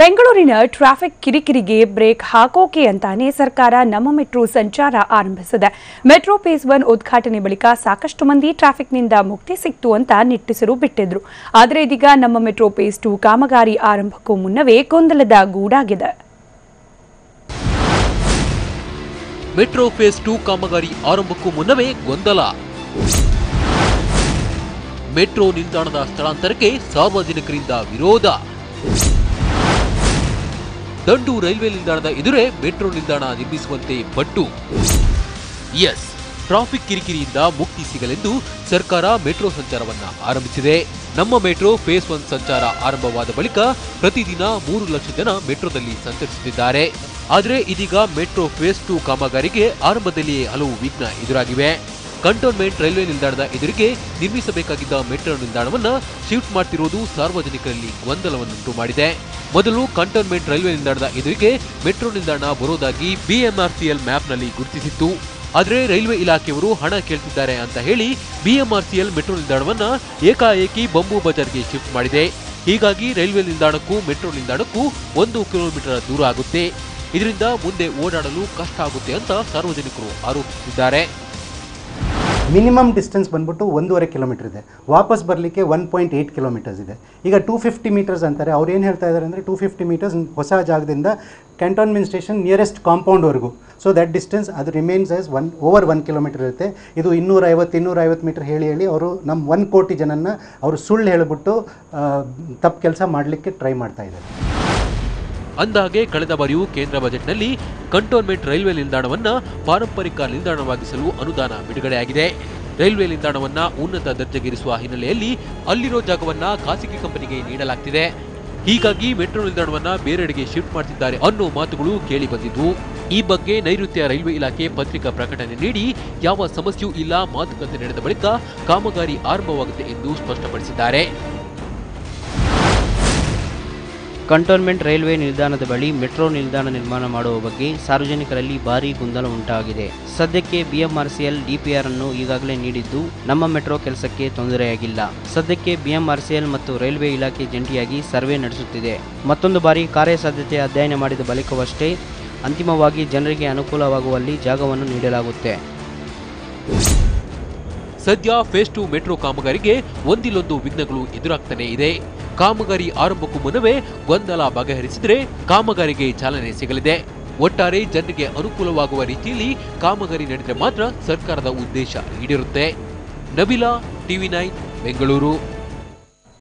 ಬೆಂಗಳೂರಿನ traffic ಕಿರಿಕಿರಿಗೆ break ಹಾಕೋಕೆ ಅಂತಾನೆ ಸರ್ಕಾರ ನಮ್ಮ ಮೆಟ್ರೋ ಸಂಚಾರ ಆರಂಭಿಸಿದೆ. ಮೆಟ್ರೋ ಫೇಸ್ ಒನ್ ಉದ್ಘಾಟನೆ ಬಳಿಕ ಸಾಕಷ್ಟು ಮಂದಿ ಟ್ರಾಫಿಕ್ನಿಂದ ಮುಕ್ತಿ ಸಿಕ್ತು ಅಂತ ನಿಟ್ಟುಸಿರು ಬಿಟ್ಟಿದ್ರು. ಆದರೆ ಇದೀಗ ನಮ್ಮ ಮೆಟ್ರೋ ಫೇಸ್ ಟು ಕಾಮಗಾರಿ ಆರಂಭಕ್ಕೂ ಮುನ್ನವೇ ಗೊಂದಲದ ಗೂಡಾಗಿದೆ. ಮೆಟ್ರೋ ಫೇಸ್ ಟು ಕಾಮಗಾರಿ ಆರಂಭಕ್ಕೂ ಮುನ್ನವೇ ಗೊಂದಲ. ಮೆಟ್ರೋ ನಿಲ್ದಾಣದ ಸ್ಥಳಾಂತರಕ್ಕೆ ಸಾರ್ವಜನಿಕರಿಂದ ವಿರೋಧ. ದಂಡು ರೈಲ್ವೆ ನಿಲ್ದಾಣದ ಎದುರೇ ಮೆಟ್ರೋ ನಿಲ್ದಾಣ ನಿರ್ಮಿಸುವಂತೆ ಪಟ್ಟು. ಎಸ್, ಟ್ರಾಫಿಕ್ ಕಿರಿಕಿರಿಯಿಂದ ಮುಕ್ತಿ ಸಿಗಲೆಂದು ಸರ್ಕಾರ ಮೆಟ್ರೋ ಸಂಚಾರವನ್ನ ಆರಂಭಿಸಿದೆ. ನಮ್ಮ ಮೆಟ್ರೋ ಫೇಸ್ ಒನ್ ಸಂಚಾರ ಆರಂಭವಾದ ಬಳಿಕ ಪ್ರತಿದಿನ ಮೂರು ಲಕ್ಷ ಜನ ಮೆಟ್ರೋದಲ್ಲಿ ಸಂಚರಿಸುತ್ತಿದ್ದಾರೆ. ಆದರೆ ಇದೀಗ ಮೆಟ್ರೋ ಫೇಸ್ ಟು ಕಾಮಗಾರಿಗೆ ಆರಂಭದಲ್ಲಿಯೇ ಹಲವು ವಿಘ್ನ ಎದುರಾಗಿವೆ. ಕಂಟೋನ್ಮೆಂಟ್ ರೈಲ್ವೆ ನಿಲ್ದಾಣದ ಎದುರಿಗೆ ನಿರ್ಮಿಸಬೇಕಾಗಿದ್ದ ಮೆಟ್ರೋ ನಿಲ್ದಾಣವನ್ನ ಶಿಫ್ಟ್ ಮಾಡ್ತಿರುವುದು ಸಾರ್ವಜನಿಕರಲ್ಲಿ ಗೊಂದಲವನ್ನುಂಟು ಮಾಡಿದೆ. ಮೊದಲು ಕಂಟೋನ್ಮೆಂಟ್ ರೈಲ್ವೆ ನಿಲ್ದಾಣದ ಎದುರಿಗೆ ಮೆಟ್ರೋ ನಿಲ್ದಾಣ ಬರೋದಾಗಿ ಬಿಎಂಆರ್ಸಿಎಲ್ ಮ್ಯಾಪ್ನಲ್ಲಿ ಗುರುತಿಸಿತ್ತು. ಆದರೆ ರೈಲ್ವೆ ಇಲಾಖೆಯವರು ಹಣ ಕೇಳ್ತಿದ್ದಾರೆ ಅಂತ ಹೇಳಿ ಬಿಎಂಆರ್ಸಿಎಲ್ ಮೆಟ್ರೋ ನಿಲ್ದಾಣವನ್ನ ಏಕಾಏಕಿ ಬಂಬೂ ಬಜಾರ್ಗೆ ಶಿಫ್ಟ್ ಮಾಡಿದೆ. ಹೀಗಾಗಿ ರೈಲ್ವೆ ನಿಲ್ದಾಣಕ್ಕೂ ಮೆಟ್ರೋ ನಿಲ್ದಾಣಕ್ಕೂ ಒಂದು ಕಿಲೋಮೀಟರ್ ದೂರ ಆಗುತ್ತೆ. ಇದರಿಂದ ಮುಂದೆ ಓಡಾಡಲು ಕಷ್ಟ ಆಗುತ್ತೆ ಅಂತ ಸಾರ್ವಜನಿಕರು ಆರೋಪಿಸಿದ್ದಾರೆ. ಮಿನಿಮಮ್ ಡಿಸ್ಟೆನ್ಸ್ ಬಂದ್ಬಿಟ್ಟು ಒಂದೂವರೆ ಕಿಲೋಮೀಟರ್ ಇದೆ. ವಾಪಸ್ ಬರಲಿಕ್ಕೆ ಒನ್ ಪಾಯಿಂಟ್ ಏಯ್ಟ್ ಕಿಲೋಮೀಟರ್ಸ್ ಇದೆ. ಈಗ ಟೂ ಫಿಫ್ಟಿ ಮೀಟರ್ಸ್ ಅಂತಾರೆ. ಅವ್ರು ಏನು ಹೇಳ್ತಾ ಇದ್ದಾರೆ ಅಂದರೆ ಟೂ ಫಿಫ್ಟಿ ಮೀಟರ್ಸ್ ಹೊಸ ಜಾಗದಿಂದ ಕ್ಯಾಂಟೋನ್ಮೆಂಟ್ ಸ್ಟೇಷನ್ ನಿಯರೆಸ್ಟ್ ಕಾಂಪೌಂಡ್ವರೆಗೂ ಸೊ ದಟ್ ಡಿಸ್ಟೆನ್ಸ್ ಅದು remains as one over one kilometre ಇರುತ್ತೆ. ಇದು ಇನ್ನೂರ ಐವತ್ತು ಇನ್ನೂರ ಐವತ್ತು ಮೀಟರ್ ಹೇಳಿ ಹೇಳಿ ಅವರು ನಮ್ಮ ಒನ್ ಕೋಟಿ ಜನನ ಅವರು ಸುಳ್ಳು ಹೇಳಿಬಿಟ್ಟು ತಪ್ಪು ಕೆಲಸ ಮಾಡಲಿಕ್ಕೆ ಟ್ರೈ ಮಾಡ್ತಾ ಇದ್ದಾರೆ. ಅಂದಾಗೆ ಕಳೆದ ಬಾರಿಯೂ ಕೇಂದ್ರ ಬಜೆಟ್ನಲ್ಲಿ ಕಂಟೋನ್ಮೆಂಟ್ ರೈಲ್ವೆ ನಿಲ್ದಾಣವನ್ನ ಪಾರಂಪರಿಕ ನಿಲ್ದಾಣವಾಗಿಸಲು ಅನುದಾನ ಬಿಡುಗಡೆಯಾಗಿದೆ. ರೈಲ್ವೆ ನಿಲ್ದಾಣವನ್ನ ಉನ್ನತ ದರ್ಜೆಗೇರಿಸುವ ಹಿನ್ನೆಲೆಯಲ್ಲಿ ಅಲ್ಲಿರೋ ಜಾಗವನ್ನ ಖಾಸಗಿ ಕಂಪನಿಗೆ ನೀಡಲಾಗ್ತಿದೆ. ಹೀಗಾಗಿ ಮೆಟ್ರೋ ನಿಲ್ದಾಣವನ್ನ ಬೇರೆಡೆಗೆ ಶಿಫ್ಟ್ ಮಾಡ್ತಿದ್ದಾರೆ ಅನ್ನೋ ಮಾತುಗಳು ಕೇಳಿ ಬಂದಿದ್ದು ಈ ಬಗ್ಗೆ ನೈಋತ್ಯ ರೈಲ್ವೆ ಇಲಾಖೆ ಪತ್ರಿಕಾ ಪ್ರಕಟಣೆ ನೀಡಿ ಯಾವ ಸಮಸ್ಯೆಯೂ ಇಲ್ಲ ಮಾತುಕತೆ ನಡೆದ ಬಳಿಕ ಕಾಮಗಾರಿ ಆರಂಭವಾಗುತ್ತೆ ಎಂದು ಸ್ಪಷ್ಟಪಡಿಸಿದ್ದಾರೆ. ಕಂಟೋನ್ಮೆಂಟ್ ರೈಲ್ವೆ ನಿಲ್ದಾಣದ ಬಳಿ ಮೆಟ್ರೋ ನಿಲ್ದಾಣ ನಿರ್ಮಾಣ ಮಾಡುವ ಬಗ್ಗೆ ಸಾರ್ವಜನಿಕರಲ್ಲಿ ಭಾರೀ ಗೊಂದಲ ಉಂಟಾಗಿದೆ. ಸದ್ಯಕ್ಕೆ ಬಿಎಂಆರ್ಸಿಎಲ್ ಡಿಪಿಆರ್ ಅನ್ನು ಈಗಾಗಲೇ ನೀಡಿದ್ದು ನಮ್ಮ ಮೆಟ್ರೋ ಕೆಲಸಕ್ಕೆ ತೊಂದರೆಯಾಗಿಲ್ಲ. ಸದ್ಯಕ್ಕೆ ಬಿಎಂಆರ್ಸಿಎಲ್ ಮತ್ತು ರೈಲ್ವೆ ಇಲಾಖೆ ಜಂಟಿಯಾಗಿ ಸರ್ವೆ ನಡೆಸುತ್ತಿದೆ. ಮತ್ತೊಂದು ಬಾರಿ ಕಾರ್ಯಸಾಧ್ಯತೆ ಅಧ್ಯಯನ ಮಾಡಿದ ಬಳಿಕವಷ್ಟೇ ಅಂತಿಮವಾಗಿ ಜನರಿಗೆ ಅನುಕೂಲವಾಗುವಲ್ಲಿ ಜಾಗವನ್ನು ನೀಡಲಾಗುತ್ತೆ. ಸದ್ಯ ಫೇಸ್ ಟು ಮೆಟ್ರೋ ಕಾಮಗಾರಿಗೆ ಒಂದಿಲ್ಲೊಂದು ವಿಘ್ನಗಳು ಎದುರಾಗ್ತಾನೆ ಇದೆ. ಕಾಮಗಾರಿ ಆರಂಭಕ್ಕೂ ಮುನ್ನವೇ ಗೊಂದಲ ಬಗೆಹರಿಸಿದರೆ ಕಾಮಗಾರಿಗೆ ಚಾಲನೆ ಸಿಗಲಿದೆ. ಒಟ್ಟಾರೆ ಜನರಿಗೆ ಅನುಕೂಲವಾಗುವ ರೀತಿಯಲ್ಲಿ ಕಾಮಗಾರಿ ನಡೆದರೆ ಮಾತ್ರ ಸರ್ಕಾರದ ಉದ್ದೇಶ ಈಡೇರುತ್ತೆ. Nabila TV nine, Bengaluru.